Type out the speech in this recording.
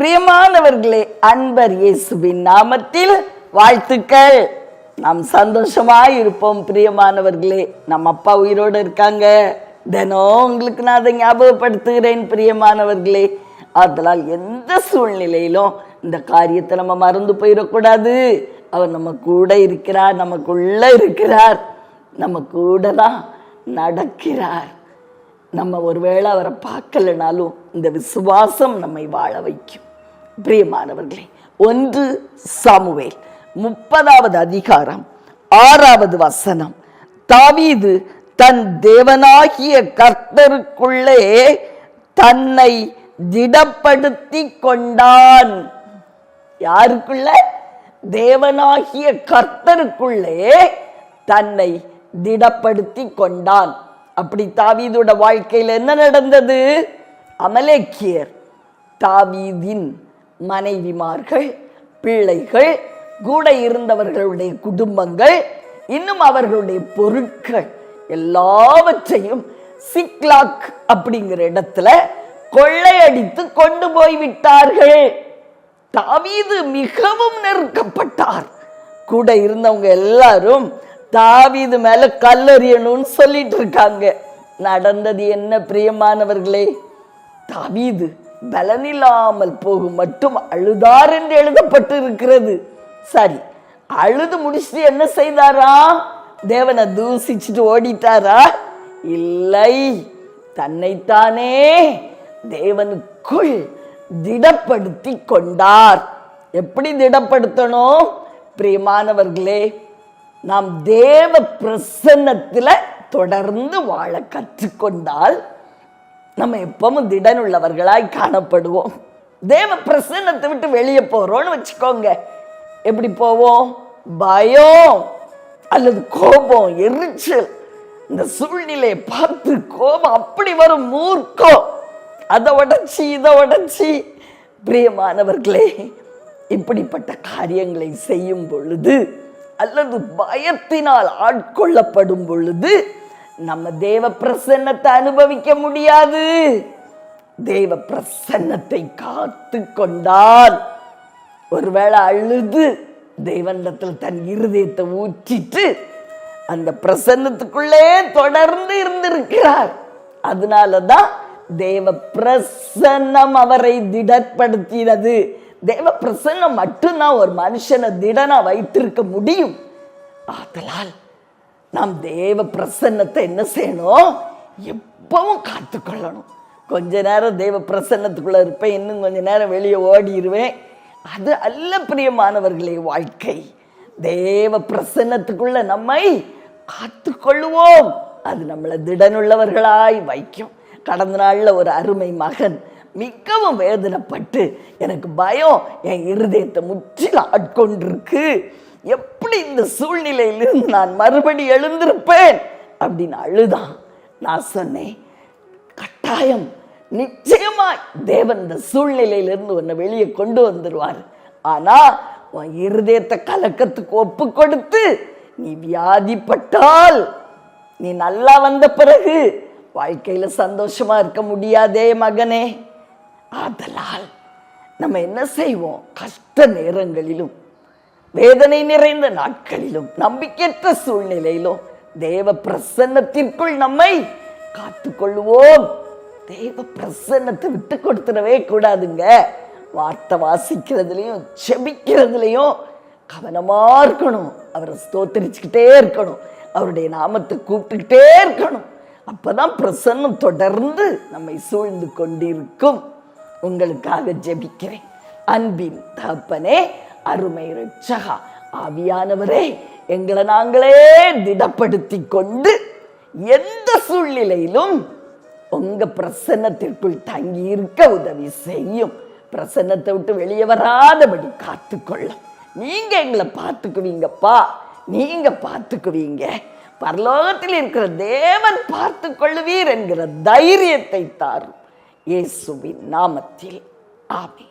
பிரியமானவர்களே அன்பர் இயேசுவின் நாமத்தில் வாழ்த்துக்கள். நாம் சந்தோஷமாக இருப்போம் பிரியமானவர்களே. நம்ம அப்பா உயிரோடு இருக்காங்க. தினம் உங்களுக்கு நான் அதை ஞாபகப்படுத்துகிறேன் பிரியமானவர்களே. அதனால் எந்த சூழ்நிலையிலும் இந்த காரியத்தை நம்ம மறந்து போயிடக்கூடாது. அவர் நம்ம கூட இருக்கிறார் நமக்குள்ள இருக்கிறார். நம்ம கூட தான் நடக்கிறார். நம்ம ஒருவேளை அவரை பார்க்கலனாலும் இந்த விசுவாசம் நம்மை வாழ வைக்கும். பிரியமானவர்களே ஒன்று சாமுவேல் முப்பதாவது அதிகாரம் ஆறாவது வசனம். தாவீது தன் தேவனாகிய கர்த்தருக்குள்ளே தன்னை திடப்படுத்தி கொண்டான். யாருக்குள்ள? தேவனாகிய கர்த்தருக்குள்ளே தன்னை திடப்படுத்தி கொண்டான். அப்படி தாவீதோட வாழ்க்கையில் என்ன நடந்தது? அமலேக்கியர் தாவீதின் மனைவிமார்கள் பிள்ளைகள் கூட இருந்தவர்களுடைய குடும்பங்கள் இன்னும் அவர்களுடைய பொருட்கள் எல்லாவற்றையும் சிக்லாக் அப்படிங்கிற இடத்துல கொள்ளையடித்து கொண்டு போய் விட்டார்கள் தாவீது மிகவும் நெருக்கப்பட்டார். கூட இருந்தவங்க எல்லாரும் தாவீது மேல கல்லறியணும்னு சொல்லிட்டு இருக்காங்க. நடந்தது என்ன பிரியமானவர்களே? தாவீது பலனில்லாமல் போகும் மட்டும் அழுதார் என்று எழுதப்பட்டு இருக்கிறது சரி அழுது முடிச்சுட்டு என்ன செய்தாரா? தேவனை தூசிச்சுட்டு ஓடிட்டாரா? இல்லை தன்னைத்தானே தேவனுக்குள் திடப்படுத்தி கொண்டார். எப்படி திடப்படுத்தணும்? பிரியமானவர்களே நாம் தேவ பிரசன்னத்தில் தொடர்ந்து வாழ கற்றுக்கொண்டால் நம்ம எப்பவும் திடனுள்ளவர்களாய் காணப்படுவோம். தேவ பிரசன்னத்தை விட்டு வெளியே போறோம்னு வச்சுக்கோங்க. எப்படி போவோம்? பயம் அல்லது கோபம் எரிச்சல். இந்த சூழ்நிலையை பார்த்து கோபம் அப்படி வரும் மூர்க்கம். அதை உடச்சி இதை உடச்சி. பிரியமானவர்களே இப்படிப்பட்ட காரியங்களை செய்யும் பொழுது அல்லது பயத்தினால் ஆட்கொள்ளப்படும் பொழுது நம்ம தேவ பிரசன்னத்தை அனுபவிக்க முடியாது. தேவ பிரசன்னத்தை காத்து கொண்டால் ஒருவேளை அழுது தேவனிடத்தில் தன் இருதயத்தை ஊற்றிட்டு அந்த பிரசன்னத்துக்குள்ளே தொடர்ந்து இருந்திருக்கிறார். அதனாலதான் தேவ பிரசன்னம் அவரை திடப்படுத்தினது. தேவ பிரசன்னம் மட்டும்தான் ஒரு மனுஷனை திடனா வைத்திருக்க முடியும். ஆதலால் நாம் தேவ பிரசன்னத்தை என்ன செய்யணும்? எப்பவும் காத்துக்கொள்ளணும். கொஞ்ச நேரம் தேவ பிரசன்னத்துக்குள்ள இருப்பேன். இன்னும் கொஞ்ச நேரம் வெளியே ஓடிடுவேன் அது அல்ல பிரியமானவர்களே வாழ்க்கை. தேவ பிரசன்னத்துக்குள்ள நம்மை காத்துக்கொள்ளுவோம். அது நம்மளை திடனுள்ளவர்களாய் வைக்கும். கடந்த நாளில் ஒரு அருமை மகன் மிகவும் வேதனைப்பட்டு எனக்கு பயம். என் இருதயத்தை முற்றிலும் ஆட்கொண்டிருக்கு. எப்படி இந்த சூழ்நிலையிலிருந்து நான் மறுபடி எழுந்திருப்பேன்? அப்படின்னு அழுதான். நான் சொன்னேன் கட்டாயம் நிச்சயமாய் தேவன் இந்த சூழ்நிலையிலிருந்து உன்னை வெளியே கொண்டு வந்துடுவார் ஆனா உன் இருதயத்தை கலக்கத்துக்கு ஒப்பு கொடுத்து நீ வியாதிப்பட்டால் நீ நல்லா வந்த பிறகு வாழ்க்கையில சந்தோஷமா இருக்க முடியாதே மகனே. ஆதலால் நம்ம என்ன செய்வோம்? கஷ்ட நேரங்களிலும் வேதனை நிறைந்த நாட்களிலும் நம்பிக்கையற்ற சூழ்நிலையிலும் தேவ பிரசன்னத்திற்குள் நம்மை காத்துக்கொள்வோம் தேவ பிரசன்னத்தை விட்டு கொடுத்துடவே கூடாதுங்க. வார்த்தை வாசிக்கிறதுலையும் செபிக்கிறதுலையும் கவனமா இருக்கணும். அவரை ஸ்தோத்தரிச்சுக்கிட்டே இருக்கணும். அவருடைய நாமத்தை கூப்பிட்டுக்கிட்டே இருக்கணும். அப்பதான் பிரசன்னம் தொடர்ந்து நம்மை சூழ்ந்து கொண்டிருக்கும். உங்களுக்காக ஜெபிக்கிறேன். அன்பின் தகப்பனே அருமை ரட்சகா ஆவியானவரே எங்களை நாங்களே திடப்படுத்தி கொண்டு எந்த சூழ்நிலையிலும் உங்க பிரசன்னத்திற்குள் தங்கி இருக்க உதவி செய்யும். பிரசன்னத்தை விட்டு வெளியே வராதபடி காத்துக்கொள்ளும் நீங்க எங்களை பார்த்துக்குவீங்கப்பா. நீங்க பார்த்துக்குவீங்க. பரலோகத்தில் இருக்கிற தேவன் பார்த்து கொள்ளுவீர் என்கிற தைரியத்தை தாரும். இயேசுவின் நாமத்தில். ஆமே